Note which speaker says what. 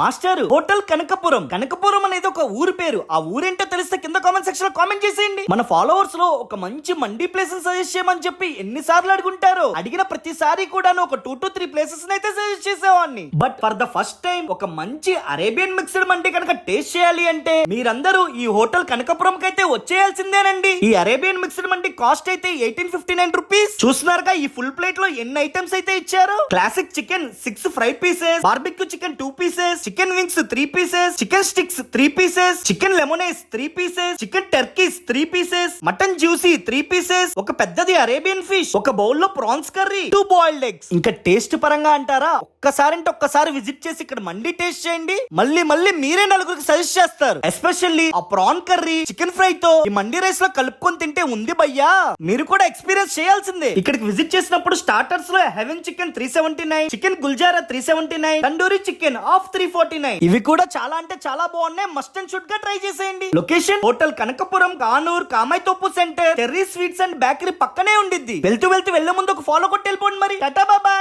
Speaker 1: Master hotel Kanakapuram. Kanakapuram అనేది ఒక ఊరు పేరు. ఆ ఊరేంటో తెలిస్తే కింద కామెంట్ సెక్షన్లో కామెంట్ చేసేయండి. మన ఫాలోవర్స్లో ఒక మంచి మండీ ప్లేసెస్ సజెస్ట్ చేయమని చెప్పి ఎన్నిసార్లు అడుగుంటారు అడిగిన ప్రతిసారి కూడా ఒక టూ టు త్రీ ప్లేసెస్ అయితే సజెస్ట్ చేసేవాడిని. But for the first time ఒక మంచి అరేబియన్ మిక్స్డ్ మండి కనుక టేస్ట్ చేయాలి అంటే మీరందరూ ఈ హోటల్ కనకపురం అయితే వచ్చేయాల్సిందేనండి. ఈ అరేబియన్ మిక్స్డ్ మండి కాస్ట్ అయితే ఎయిటీన్ ఫిఫ్టీ నైన్ రూపీస్ చూస్తున్నారుగా ఈ ఫుల్ ప్లేట్లో ఎన్ని ఐటమ్స్ అయితే ఇచ్చారు? Classic chicken six fry pieces barbecue chicken two pieces chicken wings three pieces chicken sticks three pieces chicken lemonise three pieces chicken Turkish three pieces mutton juicy three pieces ఒక పెద్దది Arabian fish ఒక బౌల్లో prawns curry two boiled eggs. ఇంకా taste పరంగా అంటారా? ఒక్కసారి అంటే ఒక్కసారి విజిట్ చేసి ఇక్కడ మండి టేస్ట్ చేయండి. మళ్ళీ మళ్ళీ మీరే నలుగురికి సజెస్ట్ చేస్తారు. ఎస్పెషల్లీ ఆ ప్రాన్ కర్రీ చికెన్ ఫ్రై తో ఈ మండి రైస్లో కలుపుకొని తింటే ఉంది భయ్యా. మీరు కూడా ఎక్స్పీరియన్స్ చేయాల్సిందే. ఇక్కడికి విజిట్ చేసినప్పుడు స్టార్టర్స్లో heaven chicken three seventy nine chicken Gulzara three seventy nine tandoori chicken half three forty nine. ఇవి కూడా చాలా అంటే చాలా బాగున్నాయి. మస్ట్ అండ్ షుడ్గా ట్రై చేసేయండి. Location hotel Kanakapuram Kanur Kamaithopu centre Terry sweets and bakery పక్కనే ఉండిద్ది. వెళ్తూ వెళ్తూ వెళ్ళే ముందు ఒక ఫాలో కొట్టి వెళ్ళిపోండి మరి. టాటా బాబాయ్